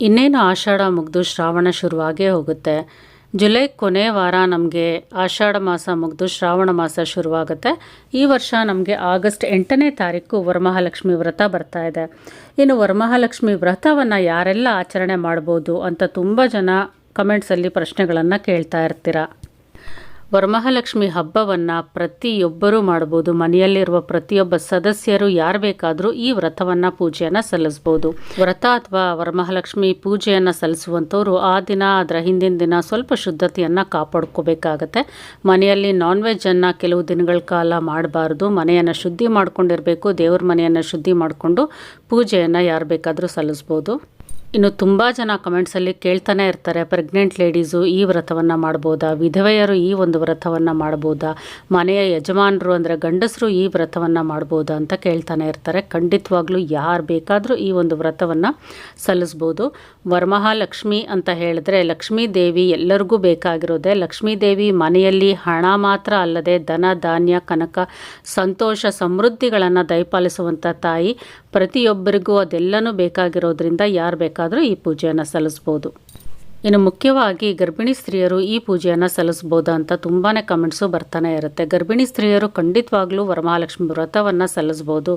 ಇನ್ನೇನು ಆಷಾಢ ಮುಗಿದು ಶ್ರಾವಣ ಶುರುವಾಗೇ ಹೋಗುತ್ತೆ. ಜುಲೈ ಕೊನೆ ವಾರ ನಮಗೆ ಆಷಾಢ ಮಾಸ ಮುಗಿದು ಶ್ರಾವಣ ಮಾಸ ಶುರುವಾಗುತ್ತೆ. ಈ ವರ್ಷ ನಮಗೆ ಆಗಸ್ಟ್ ಎಂಟನೇ ತಾರೀಕು ವರಮಹಾಲಕ್ಷ್ಮಿ ವ್ರತ ಬರ್ತಾ ಇದೆ. ಇನ್ನು ವರಮಹಾಲಕ್ಷ್ಮಿ ವ್ರತವನ್ನು ಯಾರೆಲ್ಲ ಆಚರಣೆ ಮಾಡ್ಬೋದು ಅಂತ ತುಂಬ ಜನ ಕಮೆಂಟ್ಸಲ್ಲಿ ಪ್ರಶ್ನೆಗಳನ್ನು ಕೇಳ್ತಾ ಇರ್ತೀರ? ವರಮಹಾಲಕ್ಷ್ಮಿ ಹಬ್ಬವನ್ನು ಪ್ರತಿಯೊಬ್ಬರೂ ಮಾಡ್ಬೋದು. ಮನೆಯಲ್ಲಿರುವ ಪ್ರತಿಯೊಬ್ಬ ಸದಸ್ಯರು ಯಾರು ಬೇಕಾದರೂ ಈ ವ್ರತವನ್ನು ಪೂಜೆಯನ್ನು ಸಲ್ಲಿಸ್ಬೋದು. ವ್ರತ ಅಥವಾ ವರಮಹಾಲಕ್ಷ್ಮಿ ಪೂಜೆಯನ್ನು ಸಲ್ಲಿಸುವಂಥವ್ರು ಆ ದಿನ, ಅದರ ಹಿಂದಿನ ದಿನ ಸ್ವಲ್ಪ ಶುದ್ಧತೆಯನ್ನು ಕಾಪಾಡ್ಕೋಬೇಕಾಗತ್ತೆ. ಮನೆಯಲ್ಲಿ ನಾನ್ ವೆಜ್ಜನ್ನು ಕೆಲವು ದಿನಗಳ ಕಾಲ ಮಾಡಬಾರ್ದು. ಮನೆಯನ್ನು ಶುದ್ಧಿ ಮಾಡ್ಕೊಂಡಿರಬೇಕು. ದೇವ್ರ ಮನೆಯನ್ನು ಶುದ್ಧಿ ಮಾಡಿಕೊಂಡು ಪೂಜೆಯನ್ನು ಯಾರು ಬೇಕಾದರೂ ಸಲ್ಲಿಸ್ಬೋದು. ಇನ್ನು ತುಂಬ ಜನ ಕಮೆಂಟ್ಸಲ್ಲಿ ಕೇಳ್ತಾನೆ ಇರ್ತಾರೆ ಪ್ರೆಗ್ನೆಂಟ್ ಲೇಡೀಸು ಈ ವ್ರತವನ್ನು ಮಾಡ್ಬೋದಾ? ವಿಧವೆಯರು ಈ ಒಂದು ವ್ರತವನ್ನು ಮಾಡ್ಬೋದಾ? ಮನೆಯ ಯಜಮಾನರು ಅಂದರೆ ಗಂಡಸರು ಈ ವ್ರತವನ್ನು ಮಾಡ್ಬೋದಾ? ಅಂತ ಕೇಳ್ತಾನೆ ಇರ್ತಾರೆ. ಖಂಡಿತವಾಗ್ಲೂ ಯಾರು ಬೇಕಾದರೂ ಈ ಒಂದು ವ್ರತವನ್ನು ಸಲ್ಲಿಸ್ಬೋದು. ವರಮಹಾಲಕ್ಷ್ಮಿ ಅಂತ ಹೇಳಿದ್ರೆ ಲಕ್ಷ್ಮೀ ದೇವಿ ಎಲ್ಲರಿಗೂ ಬೇಕಾಗಿರೋದೆ. ಲಕ್ಷ್ಮೀ ದೇವಿ ಮನೆಯಲ್ಲಿ ಹಣ ಮಾತ್ರ ಅಲ್ಲದೆ ಧನ, ಧಾನ್ಯ, ಕನಕ, ಸಂತೋಷ, ಸಮೃದ್ಧಿಗಳನ್ನು ದಯಪಾಲಿಸುವಂಥ ತಾಯಿ. ಪ್ರತಿಯೊಬ್ಬರಿಗೂ ಅದೆಲ್ಲನೂ ಬೇಕಾಗಿರೋದ್ರಿಂದ ಯಾರು ಬೇಕಾದರೂ ಈ ಪೂಜೆಯನ್ನು ಸಲ್ಲಿಸ್ಬೋದು. ಇನ್ನು ಮುಖ್ಯವಾಗಿ ಗರ್ಭಿಣಿ ಸ್ತ್ರೀಯರು ಈ ಪೂಜೆಯನ್ನು ಸಲ್ಲಿಸ್ಬೋದಾ ಅಂತ ತುಂಬಾ ಕಮೆಂಟ್ಸು ಬರ್ತಾನೆ ಇರುತ್ತೆ. ಗರ್ಭಿಣಿ ಸ್ತ್ರೀಯರು ಖಂಡಿತವಾಗ್ಲೂ ವರಮಹಾಲಕ್ಷ್ಮಿ ವ್ರತವನ್ನು ಸಲ್ಲಿಸ್ಬೋದು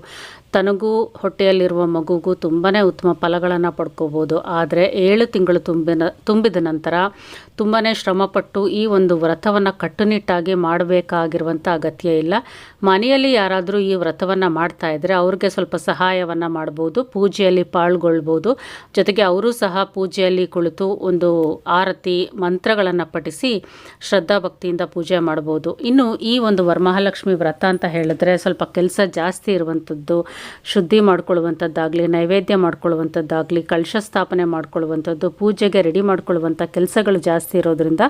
ತನಗೂ, ಹೊಟ್ಟೆಯಲ್ಲಿರುವ ಮಗುಗೂ ತುಂಬಾ ಉತ್ತಮ ಫಲಗಳನ್ನು ಪಡ್ಕೋಬೋದು ಆದರೆ ಏಳು ತಿಂಗಳು ತುಂಬಿನ, ತುಂಬಿದ ನಂತರ ತುಂಬಾ ಶ್ರಮಪಟ್ಟು ಈ ಒಂದು ವ್ರತವನ್ನು ಕಟ್ಟುನಿಟ್ಟಾಗಿ ಮಾಡಬೇಕಾಗಿರುವಂಥ ಅಗತ್ಯ ಇಲ್ಲ. ಮನೆಯಲ್ಲಿ ಯಾರಾದರೂ ಈ ವ್ರತವನ್ನು ಮಾಡ್ತಾ ಇದ್ದರೆ ಅವ್ರಿಗೆ ಸ್ವಲ್ಪ ಸಹಾಯವನ್ನು ಮಾಡ್ಬೋದು, ಪೂಜೆಯಲ್ಲಿ ಪಾಲ್ಗೊಳ್ಬೋದು. ಜೊತೆಗೆ ಅವರು ಸಹ ಪೂಜೆಯಲ್ಲಿ ಕುಳಿತು ಒಂದು ಆರತಿ ಮಂತ್ರಗಳನ್ನು ಪಠಿಸಿ ಶ್ರದ್ಧಾ ಭಕ್ತಿಯಿಂದ ಪೂಜೆ ಮಾಡ್ಬೋದು. ಇನ್ನು ಈ ಒಂದು ವರಮಹಾಲಕ್ಷ್ಮಿ ವ್ರತ ಅಂತ ಹೇಳಿದ್ರೆ ಸ್ವಲ್ಪ ಕೆಲಸ ಜಾಸ್ತಿ ಇರುವಂಥದ್ದು, ಶುದ್ಧಿ ಮಾಡ್ಕೊಳ್ಳುವಂಥದ್ದಾಗಲಿ, ನೈವೇದ್ಯ ಮಾಡ್ಕೊಳ್ಳುವಂಥದ್ದಾಗಲಿ ಕಳಶ ಸ್ಥಾಪನೆ ಮಾಡ್ಕೊಳ್ಳುವಂಥದ್ದು, ಪೂಜೆಗೆ ರೆಡಿ ಮಾಡ್ಕೊಳ್ಳುವಂಥ ಕೆಲಸಗಳು ಜಾಸ್ತಿ ಇರೋದ್ರಿಂದ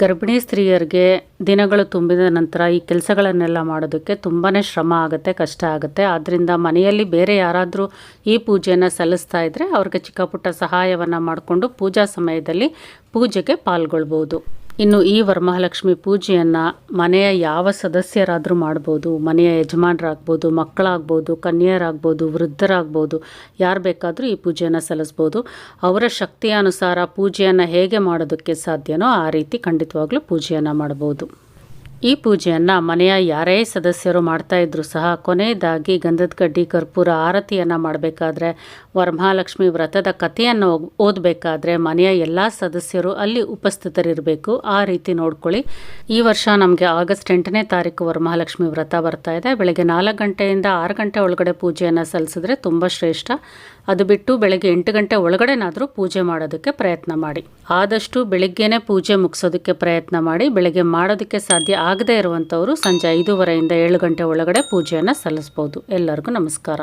ಗರ್ಭಿಣಿ ಸ್ತ್ರೀಯರಿಗೆ ದಿನಗಳು ತುಂಬಿದ ನಂತರ ಈ ಕೆಲಸಗಳನ್ನೆಲ್ಲ ಮಾಡೋದಕ್ಕೆ ತುಂಬಾ ಶ್ರಮ ಆಗುತ್ತೆ, ಕಷ್ಟ ಆಗುತ್ತೆ. ಆದ್ದರಿಂದ ಮನೆಯಲ್ಲಿ ಬೇರೆ ಯಾರಾದರೂ ಈ ಪೂಜೆಯನ್ನು ಸಲ್ಲಿಸ್ತಾ ಇದ್ದರೆ ಅವ್ರಿಗೆ ಚಿಕ್ಕ ಪುಟ್ಟ ಸಹಾಯವನ್ನು ಮಾಡಿಕೊಂಡು ಪೂಜಾ ಸಮಯದಲ್ಲಿ ಪೂಜೆಗೆ ಪಾಲ್ಗೊಳ್ಬೋದು ಇನ್ನು ಈ ವರಮಹಾಲಕ್ಷ್ಮಿ ಪೂಜೆಯನ್ನು ಮನೆಯ ಯಾವ ಸದಸ್ಯರಾದರೂ ಮಾಡ್ಬೋದು, ಮನೆಯ ಯಜಮಾನರಾಗ್ಬೋದು, ಮಕ್ಕಳಾಗ್ಬೋದು ಕನ್ಯರಾಗ್ಬೋದು ವೃದ್ಧರಾಗ್ಬೋದು, ಯಾರು ಬೇಕಾದರೂ ಈ ಪೂಜೆಯನ್ನು ಸಲ್ಲಿಸ್ಬೋದು. ಅವರ ಶಕ್ತಿಯ ಅನುಸಾರ ಪೂಜೆಯನ್ನು ಹೇಗೆ ಮಾಡೋದಕ್ಕೆ ಸಾಧ್ಯನೋ ಆ ರೀತಿ ಖಂಡಿತವಾಗ್ಲೂ ಪೂಜೆಯನ್ನು ಮಾಡ್ಬೋದು. ಈ ಪೂಜೆಯನ್ನು ಮನೆಯ ಯಾರೇ ಸದಸ್ಯರು ಮಾಡ್ತಾ ಇದ್ರೂ ಸಹ ಕೊನೆಯದಾಗಿ ಗಂಧದ ಕಡ್ಡಿ ಕರ್ಪೂರ ಆರತಿಯನ್ನು ಮಾಡಬೇಕಾದ್ರೆ ವರಮಹಾಲಕ್ಷ್ಮಿ ವ್ರತದ ಕಥೆಯನ್ನು ಓದಬೇಕಾದ್ರೆ ಮನೆಯ ಎಲ್ಲ ಸದಸ್ಯರು ಅಲ್ಲಿ ಉಪಸ್ಥಿತರಿರಬೇಕು. ಆ ರೀತಿ ನೋಡ್ಕೊಳ್ಳಿ. ಈ ವರ್ಷ ನಮಗೆ ಆಗಸ್ಟ್ ಎಂಟನೇ ತಾರೀಕು ವರಮಹಾಲಕ್ಷ್ಮಿ ವ್ರತ ಬರ್ತಾ ಇದೆ. ಬೆಳಗ್ಗೆ ನಾಲ್ಕು ಗಂಟೆಯಿಂದ ಆರು ಗಂಟೆ ಒಳಗಡೆ ಪೂಜೆಯನ್ನು ಸಲ್ಲಿಸಿದ್ರೆ ತುಂಬ ಶ್ರೇಷ್ಠ. ಅದು ಬಿಟ್ಟು ಬೆಳಗ್ಗೆ ಎಂಟು ಗಂಟೆ ಒಳಗಡೆನಾದರೂ ಪೂಜೆ ಮಾಡೋದಕ್ಕೆ ಪ್ರಯತ್ನ ಮಾಡಿ. ಆದಷ್ಟು ಬೆಳಿಗ್ಗೆನೇ ಪೂಜೆ ಮುಗಿಸೋದಕ್ಕೆ ಪ್ರಯತ್ನ ಮಾಡಿ. ಬೆಳಗ್ಗೆ ಮಾಡೋದಕ್ಕೆ ಸಾಧ್ಯ ಆಗದೇ ಇರುವಂಥವರು ಸಂಜೆ ಐದೂವರೆಯಿಂದ ಏಳು ಗಂಟೆ ಒಳಗಡೆ ಪೂಜೆಯನ್ನು ಸಲ್ಲಿಸ್ಬೋದು. ಎಲ್ಲರಿಗೂ ನಮಸ್ಕಾರ.